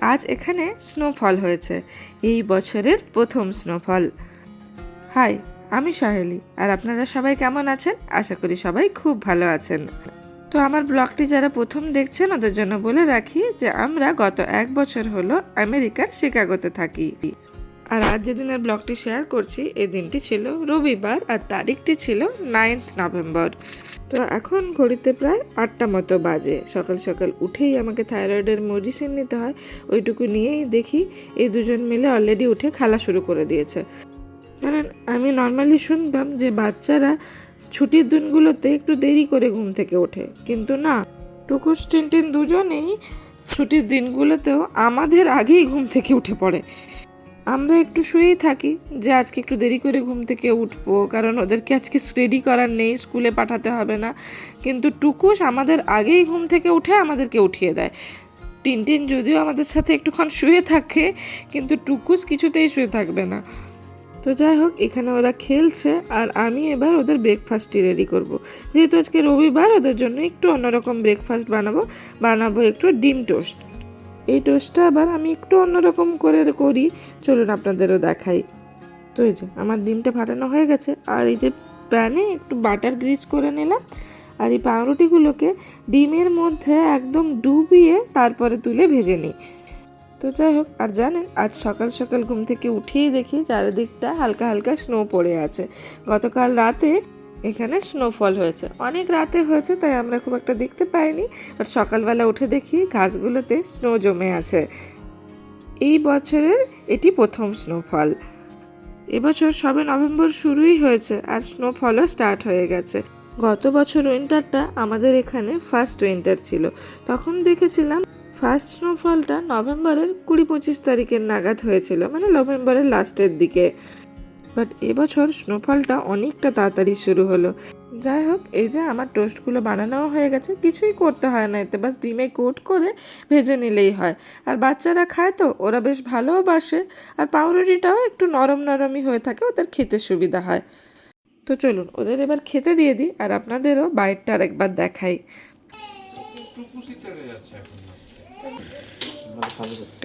আজ এখানে স্নোফল হয়েছে। এই বছরের প্রথম স্নোফল হাই আমি সহেলি, আর আপনারা সবাই কেমন আছেন? আশা করি সবাই খুব ভালো আছেন। তো আমার ব্লগটি যারা প্রথম দেখছেন, ওদের জন্য বলে রাখি যে আমরা গত এক বছর হলো আমেরিকার শিকাগোতে থাকি। আর আজ যেদিনের ব্লগটি শেয়ার করছি, এই দিনটি ছিল রবিবার আর তারিখটি ছিল নাইন্থ নভেম্বর তো এখন ঘড়িতে প্রায় আটটা মতো বাজে। সকাল সকাল উঠেই আমাকে থাইরয়েডের মেডিসিন নিতে হয়, ওইটুকু নিয়েই দেখি এই দুজন মিলে অলরেডি উঠে খেলা শুরু করে দিয়েছে। কারণ আমি নর্মালি শুনতাম যে বাচ্চারা ছুটির দিনগুলোতে একটু দেরি করে ঘুম থেকে ওঠে। কিন্তু না, টুকুস টিনটিন দুজনেই ছুটির দিনগুলোতেও আমাদের আগেই ঘুম থেকে উঠে পড়ে। আমরা একটু শুয়েই থাকি যে আজকে একটু দেরি করে ঘুম থেকে উঠবো, কারণ ওদেরকে আজকে রেডি করার নেই, স্কুলে পাঠাতে হবে না। কিন্তু টুকুস আমাদের আগেই ঘুম থেকে উঠে আমাদেরকে উঠিয়ে দেয়। টিনটিন যদিও আমাদের সাথে একটুক্ষণ শুয়ে থাকে, কিন্তু টুকুস কিছুতেই শুয়ে থাকবে না। তো যাই হোক, এখানে ওরা খেলছে আর আমি এবার ওদের ব্রেকফাস্টটি রেডি করব। যেহেতু আজকে রবিবার, ওদের জন্য একটু অন্যরকম ব্রেকফাস্ট বানাবো। বানাবো একটু ডিম টোস্ট। এই টোস্টটা আবার আমি একটু অন্যরকম করে করি। চলুন আপনাদেরও দেখাই। তো এই যে, আমার ডিমটা ফাটানো হয়ে গেছে। আর এই যে প্যানে একটু বাটার গ্রিজ করে নিলাম। আর এই পাউরুটিগুলোকে ডিমের মধ্যে একদম ডুবিয়ে তারপরে তুলে ভেজে নিই। তো যাই হোক, আর জানেন, আজ সকাল সকাল ঘুম থেকে উঠেই দেখি চারিদিকটা হালকা হালকা স্নো পড়ে আছে। গতকাল রাতে এখানে স্নোফল হয়েছে। অনেক রাতে হয়েছে, তাই আমরা খুব একটা দেখতে পাইনি। বাট সকালবেলা উঠে দেখি গাছগুলোতে স্নো জমে আছে। এই বছরের এটি প্রথম স্নোফল এবছর সবে নভেম্বর শুরুই হয়েছে, আর স্নোফলও স্টার্ট হয়ে গেছে। গত বছর উইন্টারটা আমাদের এখানে ফার্স্ট উইন্টার ছিল। তখন দেখেছিলাম ফার্স্ট স্নোফলটা নভেম্বরের কুড়ি পঁচিশ তারিখের নাগাদ হয়েছিল মানে নভেম্বরের লাস্টের দিকে। বাট এবছর স্নোফলটা অনেকটা তাড়াতাড়ি শুরু হলো। যাই হোক, এই যে আমার টোস্টগুলো বানানোও হয়ে গেছে, কিছুই করতে হয় না এতে, বাস ডিমে কোট করে ভেজে নিলেই হয়। আর বাচ্চারা খায় তো, ওরা বেশ ভালোও বাসে, আর পাউরুটিটাও একটু নরম নরমই হয়ে থাকে, ওদের খেতে সুবিধা হয়। তো চলুন, ওদের এবার খেতে দিয়ে দিই, আর আপনাদেরও বাইরটা আরেকবার দেখাই।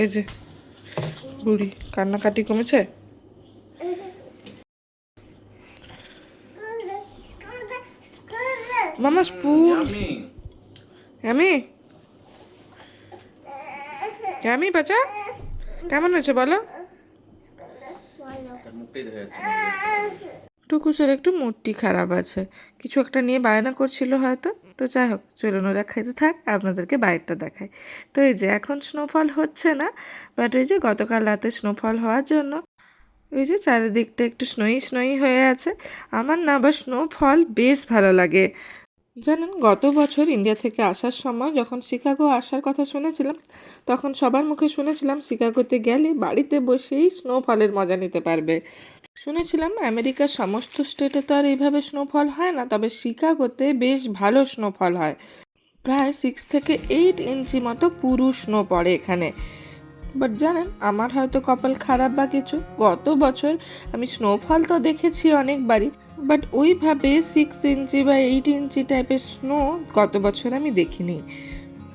এই যে, বুড়ি, কান্নাকাটি কমেছে? স্পুন আমি আমি আমি বাচ্চা কেমন হয়েছে বলো যাচ্ছে টুকুসের একটু মুডটি খারাপ আছে। কিছু একটা নিয়ে বায়না করছিল হয়তো। তো যাই হোক চলুন ওরা খাইতে থাক আপনাদেরকে বাইরটা দেখায় তো এই যে এখন স্নোফল হচ্ছে না বাট ওই যে গতকাল রাতে স্নোফল হওয়ার জন্য ওই যে চারিদিকটা একটু স্নোই স্নোই হয়ে আছে। আমার না আবার স্নোফল বেশ ভালো লাগে। জানেন, গত বছর ইন্ডিয়া থেকে আসার সময় যখন শিকাগো আসার কথা শুনেছিলাম, তখন সবার মুখে শুনেছিলাম শিকাগোতে গেলে বাড়িতে বসেই স্নোফলের মজা নিতে পারবে। শুনেছিলাম আমেরিকার সমস্ত স্টেটে তো আর এইভাবে স্নোফল হয় না, তবে শিকাগোতে বেশ ভালো স্নোফল হয়। প্রায় সিক্স থেকে এইট ইঞ্চি মতো পুরু স্নো পড়ে এখানে। বাট জানেন, আমার হয়তো কপাল খারাপ বা কিছু। গত বছর আমি স্নোফল তো দেখেছি অনেকবারই বাট ওইভাবে সিক্স ইঞ্চি বা এইট ইঞ্চি টাইপের স্নো গত বছর আমি দেখিনি।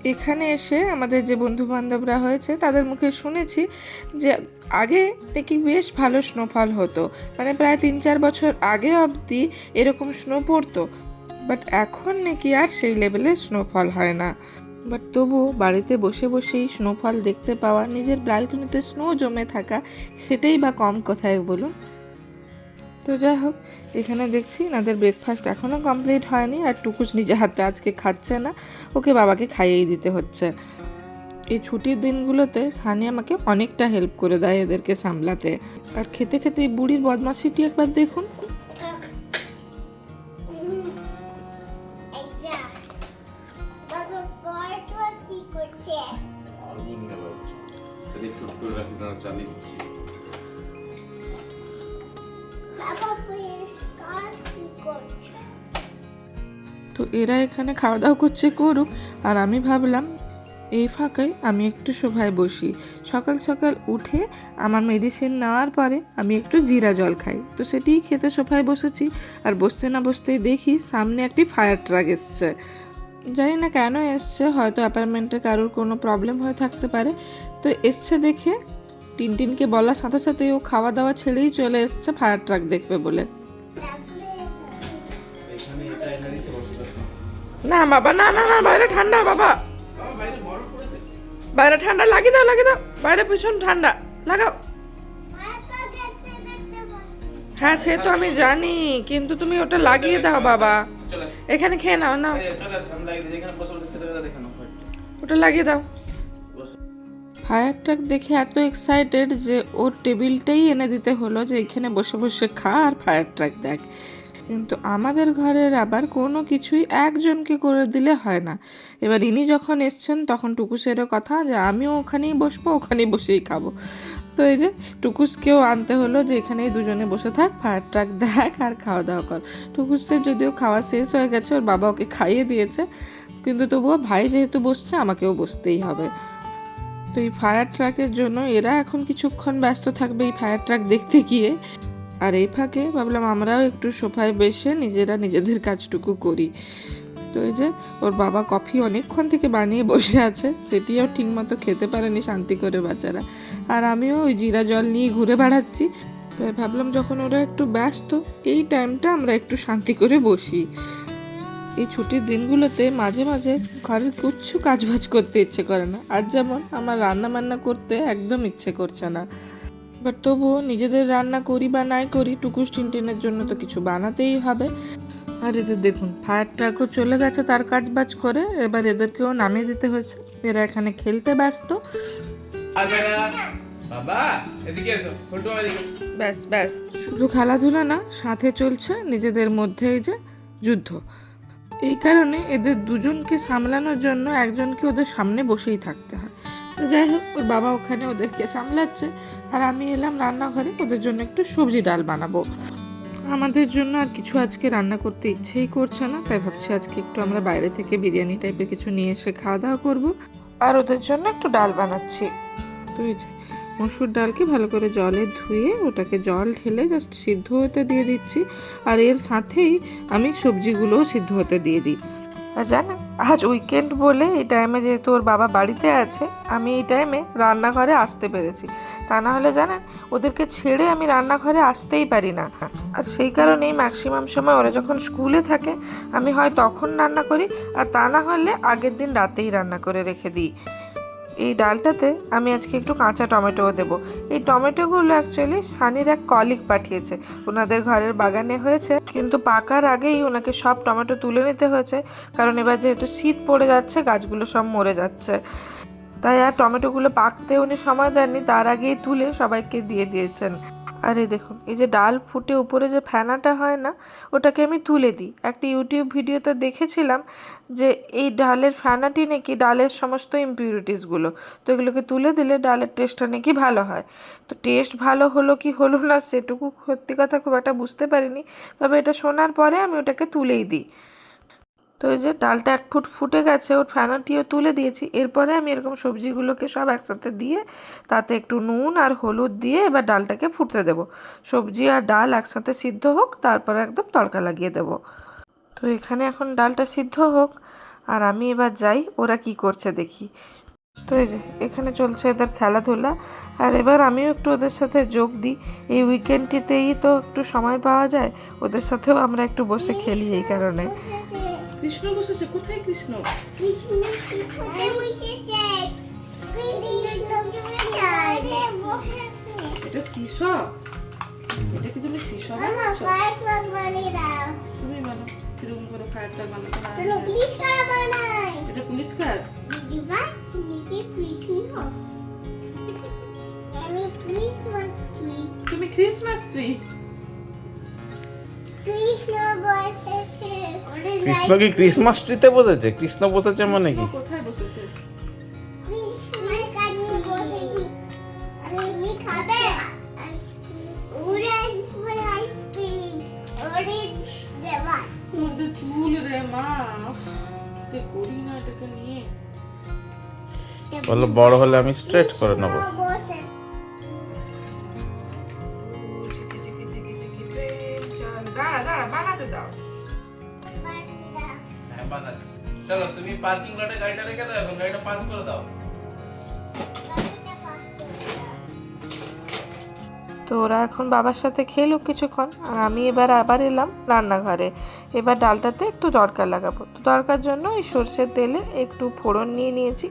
এখানে এসে আমাদের যে বন্ধু বান্ধবরা হয়েছে, তাদের মুখে শুনেছি যে আগে দেখি বেশ ভালো স্নোফল হতো। মানে প্রায় তিন চার বছর আগে অবধি এরকম স্নো পড়তো। বাট এখন নাকি আর সেই লেভেলের স্নোফল হয় না। বাট তবু বাড়িতে বসে বসেই স্নোফল দেখতে পাওয়া, নিজের ব্যালকনিতে স্নো জমে থাকা, সেটাই বা কম কোথায় বলুন। তো যাই হোক, এখানে দেখছি এনাদের ব্রেকফাস্ট এখনও কমপ্লিট হয়নি আর টুকুস নিজে হাতে আজকে খাচ্ছে না, ওকে বাবাকে খাইয়েই দিতে হচ্ছে। এই ছুটির দিনগুলোতে সানি আমাকে অনেকটা হেল্প করে দেয় এদেরকে সামলাতে। আর খেতে খেতে এই বুড়ির বদমাসিটি একবার দেখুন। তো এরা এখানে খাওয়া দাওয়া করছে, করুক। আর আমি ভাবলাম, এই ফাঁকায় আমি একটু শোভায় বসি। সকাল সকাল উঠে আমার মেডিসিন নেওয়ার পরে আমি একটু জিরা জল খাই। তো সেটিই খেতে সোফায় বসেছি। আর বসতে না বসতেই দেখি সামনে একটি ফায়ার ট্রাক এসছে। জানি না কেন এসছে, হয়তো অ্যাপার্টমেন্টে কারোর কোনো প্রবলেম হয়ে থাকতে পারে। তো এসছে দেখে টিনটিনকে বলার সাথে সাথে ও খাওয়া দাওয়া ছেড়েই চলে এসছে ফায়ার ট্রাক দেখবে বলে। না, বাবা, না না না, বাইরে ঠান্ডা, বাবা। বাইরে ঠান্ডা, লাগিয়ে দাও লাগিয়ে দাও। বাইরে ভীষণ ঠান্ডা, লাগাও। হ্যাঁ সে তো আমি জানি, কিন্তু তুমি ওটা লাগিয়ে দাও, বাবা। এখানে খেয়ে নাও না ওটা লাগিয়ে দাও। ফায়ার ট্রাক দেখে এত এক্সাইটেড যে ওর টেবিলটাই এনে দিতে হলো যে এখানে বসে বসে খা আর ফায়ার ট্রাক দেখ। কিন্তু আমাদের ঘরের আবার কোনো কিছুই একজনকে করে দিলে হয় না। এবার ইনি যখন এসছেন, তখন টুকুসেরও কথা যে, আমিও ওখানেই বসবো, ওখানেই বসেই খাব। তো এই যে, টুকুসকেও আনতে হলো যে, এখানেই দুজনে বসে থাক ফায়ার ট্রাক দেখ, আর খাওয়া দাওয়া কর। টুকুসের যদিও খাওয়া শেষ হয়ে গেছে, ওর বাবা ওকে খাইয়ে দিয়েছে। কিন্তু তবুও ভাই যেহেতু বসছে, আমাকেও বসতেই হবে। তো এই ফায়ার ট্রাকের জন্য এরা এখন কিছুক্ষণ ব্যস্ত থাকবে এই ফায়ার ট্রাক দেখতে গিয়ে। আর এই ফাঁকে ভাবলাম আমরাও একটু সোফায় বসে নিজেরা নিজেদের কাজটুকু করি। তো এই যে ওর বাবা কফি অনেকক্ষণ থেকে বানিয়ে বসে আছে, সেটিও ঠিকমতো খেতে পারেনি শান্তি করে বাচ্চারা। আর আমিও ওই জিরা জল নিয়ে ঘুরে বেড়াচ্ছি। তো ভাবলাম যখন ওরা একটু ব্যস্ত, এই টাইমটা আমরা একটু শান্তি করে বসি। এই ছুটির দিনগুলোতে মাঝে মাঝে ঘরের কিচ্ছু কাজবাজ করতে ইচ্ছে করে না। আর যেমন আমার রান্না বান্না করতে একদম ইচ্ছে করছে না। বাট তবুও নিজেদের রান্না করি বা নাই করি টুকুস টিনটিনের জন্য তো কিছু বানাতেই হবে। আর এদের দেখুন ফায়ার ট্রাকও চলে গেছে তার কাজ বাজ করে। এবার এদেরকেও নামিয়ে দিতে হয়েছে। এরা এখানে খেলতে ব্যস্ত। ব্যাস ব্যাস। শুধু খেলাধুলা না সাথে চলছে নিজেদের মধ্যে এই যে যুদ্ধ। এই কারণে এদের দুজনকে সামলানোর জন্য একজনকে ওদের সামনে বসেই থাকতে হয়। তো যাই হোক ওর বাবা ওখানে ওদেরকে সামলাচ্ছে। আর আমি এলাম রান্নাঘরে, ওদের জন্য একটু সবজি ডাল বানাবো। আমাদের জন্য আর কিছু আজকে রান্না করতে ইচ্ছেই করছে না, তাই ভাবছি আজকে একটু আমরা বাইরে থেকে বিরিয়ানি টাইপের কিছু নিয়ে এসে খাওয়া দাওয়া করব। আর ওদের জন্য একটু ডাল বানাচ্ছি। তো এই যে মসুর ডালকে ভালো করে জলে ধুয়ে ওটাকে জল ঢেলে জাস্ট সিদ্ধ হতে দিয়ে দিচ্ছি। আর এর সাথেই আমি সবজিগুলোও সিদ্ধ হতে দিয়ে দিই। আর জানেন আজ উইকেন্ড বলে এই টাইমে যেহেতু ওর বাবা বাড়িতে আছে, আমি এই টাইমে রান্নাঘরে আসতে পেরেছি। তা না হলে জানেন, ওদেরকে ছেড়ে আমি রান্নাঘরে আসতেই পারি না। আর সেই কারণেই ম্যাক্সিমাম সময় ওরা যখন স্কুলে থাকে, আমি হয় তখন রান্না করি, আর তা না হলে আগের দিন রাতেই রান্না করে রেখে দিই। এই ডালটাতে আমি আজকে একটু কাঁচা টমেটোও দেবো। এই টমেটোগুলো অ্যাকচুয়ালি সানির এক কলিক পাঠিয়েছে। ওনাদের ঘরের বাগানে হয়েছে। কিন্তু পাকার আগেই ওনাকে সব টমেটো তুলে নিতে হয়েছে। কারণ এবার যেহেতু শীত পড়ে যাচ্ছে, গাছগুলো সব মরে যাচ্ছে। তাই আর টমেটোগুলো পাকতে উনি সময় দেননি। তার আগেই তুলে সবাইকে দিয়ে দিয়েছেন। আর এই দেখুন, এই যে ডাল ফুটে উপরে যে ফেনাটা হয় না, ওটাকে আমি তুলে দিই। একটা ইউটিউব ভিডিওতে দেখেছিলাম যে এই ডালের ফেনাটি নাকি ডালের সমস্ত ইম্পিউরিটিসগুলো তো এগুলোকে তুলে দিলে ডালের টেস্টটা নাকি ভালো হয়। তো টেস্ট ভালো হলো কি হলো না, সেটুকু সত্যি কথা খুব একটা বুঝতে পারিনি, তবে এটা শোনার পরে আমি ওটাকে তুলেই দিই। তো এই যে ডালটা এক ফুট ফুটে গেছে, ওর ফ্যানাটিও তুলে দিয়েছি। এরপরে আমি এরকম সবজিগুলোকে সব একসাথে দিয়ে তাতে একটু নুন আর হলুদ দিয়ে এবার ডালটাকে ফুটতে দেবো। সবজি আর ডাল একসাথে সিদ্ধ হোক, তারপরে একদম তড়কা লাগিয়ে দেবো। তো এখানে এখন ডালটা সিদ্ধ হোক, আর আমি এবার যাই, ওরা কি করছে দেখি। তো এই যে, এখানে চলছে এদের খেলাধুলা। আর এবার আমিও একটু ওদের সাথে যোগ দিই। এই উইকেন্ডটিতেই তো একটু সময় পাওয়া যায়, ওদের সাথেও আমরা একটু বসে খেলি এই কারণে। কৃষ্ণ বসেছে কোথায় কৃষ্ণ? এটা শিশ এটা কি তুমি শিশ বানাচ্ছ? তুমি বানো কীরকম করে ফায়ারটা বানাতে চলো প্লিজ কারা বানাই। এটা পুলিশ কার দিবা? তুমি কি কৃষ্ণ? আমি ক্রিসমাস ট্রি তুমি ক্রিসমাস ট্রি কৃষ্ণ বসেছে কৃষ্ণ কি ক্রিসমাস ট্রিতে বসেছে? কৃষ্ণ বসেছে মানে কি? কোথায় বসেছে? বলল বড় হলে আমি স্ট্রেট করে নেব। দাঁড়া দাঁড়া বানাতে দাও। বানাচ্ছি। চলো পার্কিং লটে গাড়িটা রেখে দাও, এখন গাড়িটা পার্ক করে দাও। তো ওরা এখন বাবার সাথে খেলো কিছুক্ষণ, আর আমি এবার আবার এলাম রান্নাঘরে। এবার ডালটাতে একটু দরকার লাগাবো। তো দরকার জন্য ওই সর্ষের তেলে একটু ফোড়ন নিয়ে নিয়েছি।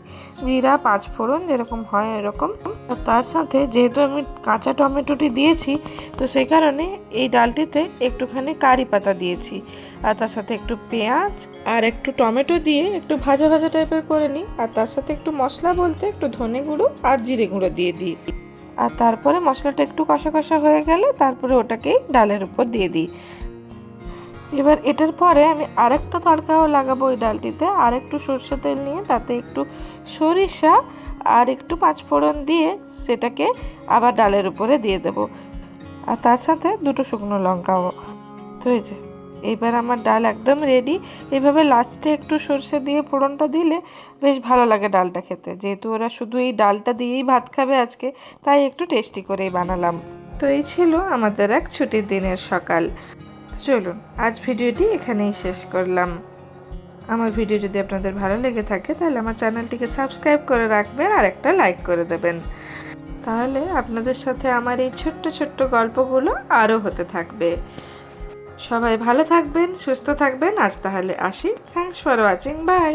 জিরা, পাঁচ ফোড়ন যেরকম হয় এরকম। আর তার সাথে যেহেতু আমি কাঁচা টমেটোটি দিয়েছি, তো সেই কারণে এই ডালটিতে একটুখানি কারি পাতা দিয়েছি। আর তার সাথে একটু পেঁয়াজ আর একটু টমেটো দিয়ে একটু ভাজা ভাজা টাইপের করে নিই। আর তার সাথে একটু মশলা বলতে একটু ধনে গুঁড়ো আর জিরে গুঁড়ো দিয়ে দিই। আর তারপরে মশলাটা একটু কষা কষা হয়ে গেলে তারপরে ওটাকেই ডালের উপর দিয়ে দিই। এবার এটার পরে আমি আরেকটা তড়কাও লাগাবো ওই ডালটিতে। আর একটু সরষে তেল নিয়ে তাতে একটু সরিষা আর একটু পাঁচফোড়ন দিয়ে সেটাকে আবার ডালের উপরে দিয়ে দেব। আর তার সাথে দুটো শুকনো লঙ্কাও। তো এই যে এবার আমার ডাল একদম রেডি এভাবে লাস্টে একটু সর্ষে দিয়ে ফোড়নটা দিলে বেশ ভালো লাগে ডালটা খেতে। যেহেতু ওরা শুধু এই ডালটা দিয়েই ভাত খাবে আজকে, তাই একটু টেস্টি করেই বানালাম। তো এই ছিল আমাদের এক ছুটির দিনের সকাল। চলুন, আজ ভিডিওটি এখানেই শেষ করলাম। আমার ভিডিও যদি আপনাদের ভালো লেগে থাকে, তাহলে আমার চ্যানেলটিকে সাবস্ক্রাইব করে রাখবেন আর একটা লাইক করে দেবেন। তাহলে আপনাদের সাথে আমার এই ছোট্ট ছোট্ট গল্পগুলো আরও হতে থাকবে। সবাই ভালো থাকবেন, সুস্থ থাকবেন। আজ তাহলে আসি। Thanks for watching by